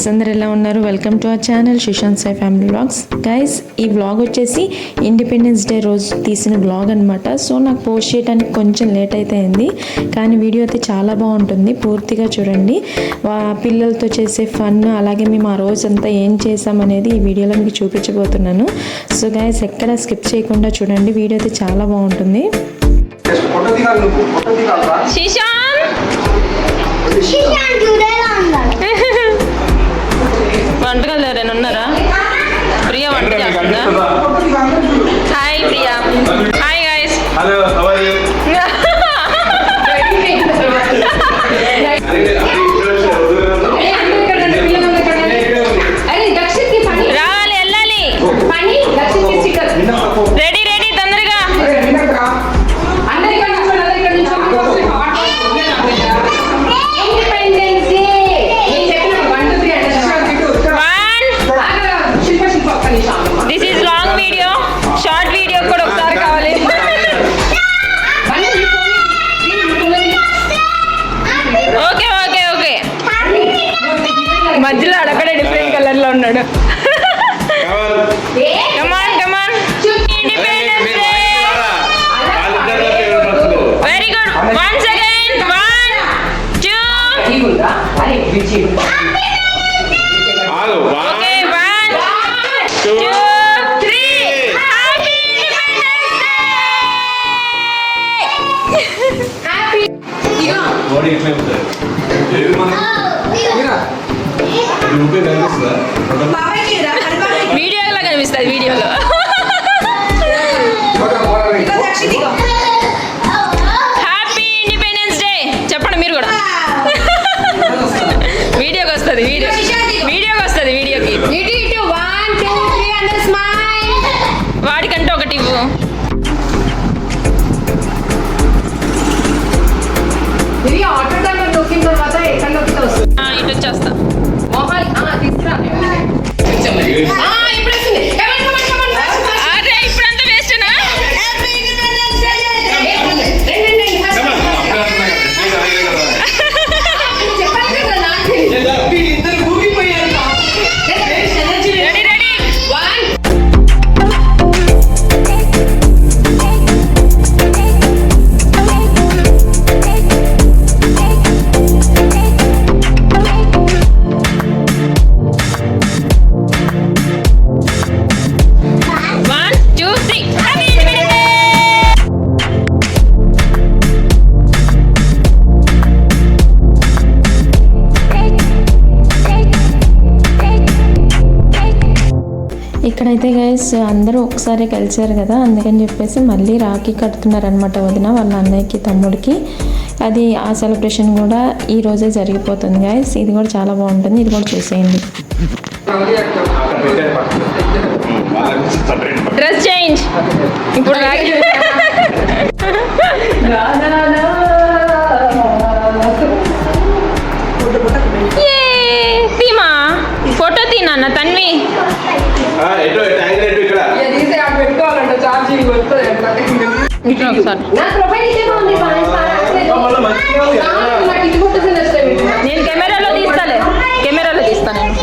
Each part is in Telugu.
గైస్ అందరు ఎలా ఉన్నారు? Welcome to our channel Sushant Sai family vlogs guys ఈ వ్లాగ్ వచ్చేసి ఇండిపెండెన్స్ డే రోజు తీసిన వ్లాగ్ అనమాట సో నాకు పోస్ట్ చేయడానికి కొంచెం లేట్ అయితే అయింది. కానీ వీడియో అయితే చాలా బాగుంటుంది. పూర్తిగా చూడండి. పిల్లలతో చేసే ఫన్ అలాగే మేము ఆ రోజంతా ఏం చేసామనేది ఈ వీడియోలో మీకు చూపించబోతున్నాను. సో గైస్ ఎక్కడ స్కిప్ చేయకుండా చూడండి. వీడియో అయితే చాలా బాగుంటుంది. శిశాంత్ ¿Qué? ఇక్కడైతే గైస్ అందరూ ఒకసారి కలిసారు కదా అందుకని చెప్పేసి మళ్ళీ రాఖీ కడుతున్నారనమాట వదిన వాళ్ళ అన్నయ్యకి తమ్ముడికి. అది ఆ సెలబ్రేషన్ కూడా ఈ రోజే జరిగిపోతుంది గైస్ ఇది కూడా చాలా బాగుంటుంది ఇది కూడా చూసేయండి. డ్రెస్ చేంజ్ ఇప్పుడు తీనా తన్వి. ఇట్లా ఒకసారి. నేను కెమెరాలో తీస్తాలే కెమెరాలో తీస్తా నేను.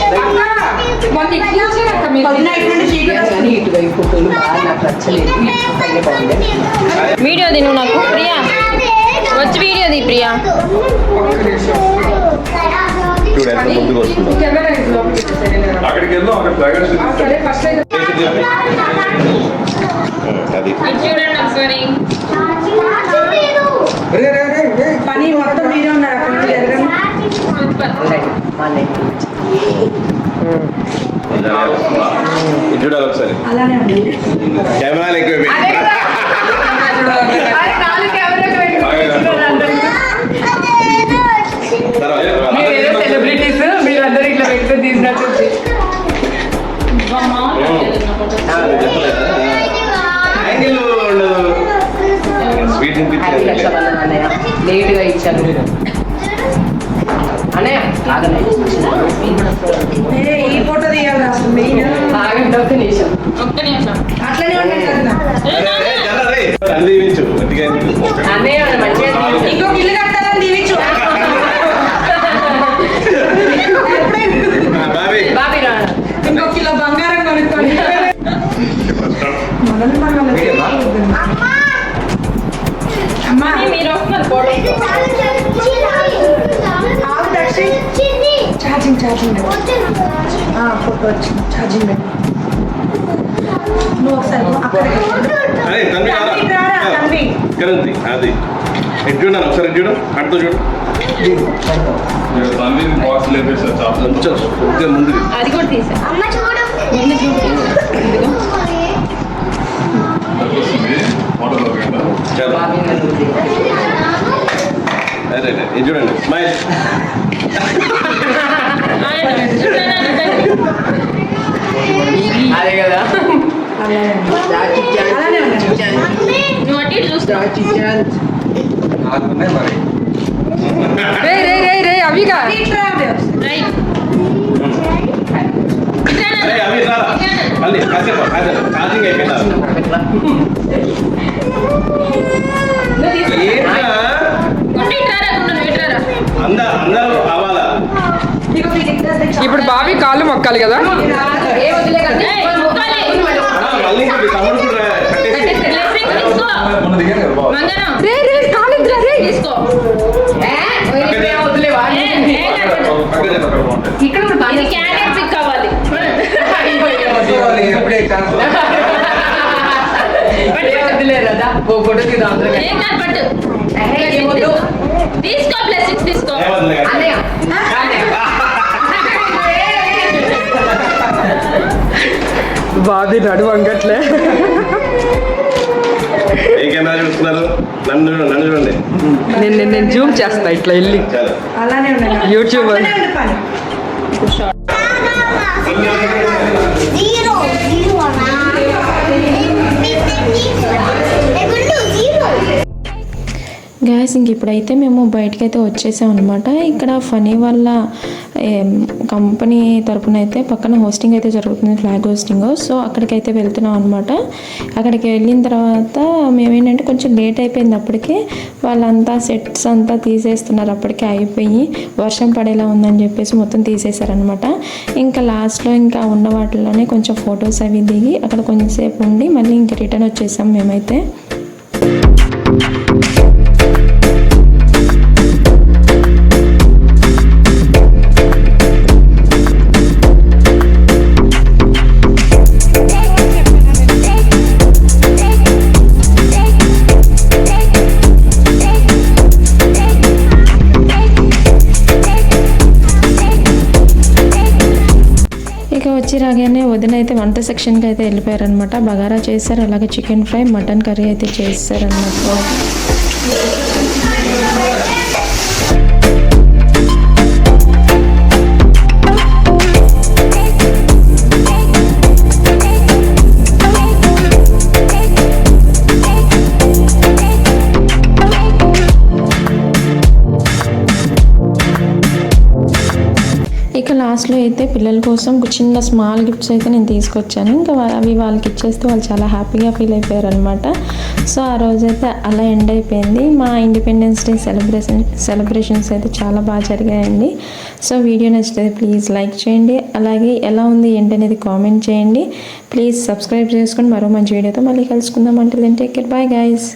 వీడియో తిను నాకు ప్రియా. వచ్చి వీడియో తీ ప్రియా. చూడు ఎంత ముందుకు వస్తుందో అక్కడికి వెళ్దాం అక్కడ ఫ్లైవర్స్ అది ఇది చూడండి ఒకసారి పని మొత్తం మీరే ఉన్నారు అక్కడ నుంచి జరగండి సూపర్ ఇది చూడాలి ఒకసారి అలానే ఉంది కెమెరాలు ఎక్కువ లేట్గా ఇచ్చాను అన్నయ్య ఈ ఫోటో తీయాలి ఆగండి ఒక నిమిషం. ఒక్క నిమిషం. అట్లనే ఉండండి అన్నయ్య మంచిగా ఇంకొక ఇల్లు కట్టాలని ఛార్జింగ్ ఫోటో వచ్చింది. ఛార్జింగ్ నువ్వు ఒకసారి ఉంది అది. ఎటు చూడండి ఒకసారి చూడు. అటుతో చూడు. అది కూడా తీసా. అవిగా మళ్ళీ కాసేపు ఛార్జింగ్ అందరూ అవ్వాలా ఇప్పుడు బావి కాళ్ళు మొక్కాలి కదా? ఇక్కడ పిక్ చూడాలి, ఎప్పుడే ఫోటో తీద్దాం తీసుకో బ్లెస్సింగ్స్ తీసుకో ఏమవుతుంది కదా? అన్నయ్య బాబీ నడు వంగట్లే. ఏ కెమెరా చూస్తున్నారు? నన్ను చూడండి నన్ను చూడండి. నేను నేను- నేను జూమ్ చేస్తా ఇట్లా వెళ్ళి. అలానే ఉండండి. యూట్యూబర్. zero. గ్యాస్ ఇంక ఇప్పుడైతే మేము బయటకైతే వచ్చేసాం అనమాట ఇక్కడ ఫనీ ఏం, కంపెనీ తరపున అయితే పక్కన హోస్టింగ్ అయితే జరుగుతుంది ఫ్లాగ్ హోస్టింగ్ సో అక్కడికైతే వెళ్తున్నాం అనమాట అక్కడికి వెళ్ళిన తర్వాత మేమేంటంటే కొంచెం లేట్ అయిపోయింది అప్పటికే. వాళ్ళంతా సెట్స్ అంతా తీసేస్తున్నారు అప్పటికే అయిపోయి వర్షం పడేలా ఉందని చెప్పేసి మొత్తం తీసేశారనమాట ఇంకా లాస్ట్లో ఇంకా ఉన్న వాటిలోనే కొంచెం ఫొటోస్ అవి దిగి అక్కడ కొంచెంసేపు ఉండి మళ్ళీ ఇంకా రిటర్న్ వచ్చేసాం మేమైతే. అయితే వంట సెక్షన్కి అయితే వెళ్ళిపోయారనమాట బగారా చేశారు అలాగే చికెన్ ఫ్రై మటన్ కర్రీ అయితే చేస్తారనమాట లాస్ట్లో అయితే పిల్లల కోసం ఒక చిన్న స్మాల్ గిఫ్ట్స్ అయితే నేను తీసుకొచ్చాను. ఇంకా అవి వాళ్ళకి ఇచ్చేస్తే వాళ్ళు చాలా హ్యాపీగా ఫీల్ అయిపోయారు అనమాట సో ఆ రోజైతే అలా ఎండ్ అయిపోయింది. మా ఇండిపెండెన్స్ డే సెలబ్రేషన్ సెలబ్రేషన్స్ అయితే చాలా బాగా జరిగాయండి. సో వీడియో నచ్చితే ప్లీజ్ లైక్ చేయండి. అలాగే ఎలా ఉంది ఏంటనేది కామెంట్ చేయండి. ప్లీజ్ సబ్స్క్రైబ్ చేసుకొని మరో మంచి వీడియోతో మళ్ళీ కలుసుకుందాం. అంటే టేక్ కేర్. Bye guys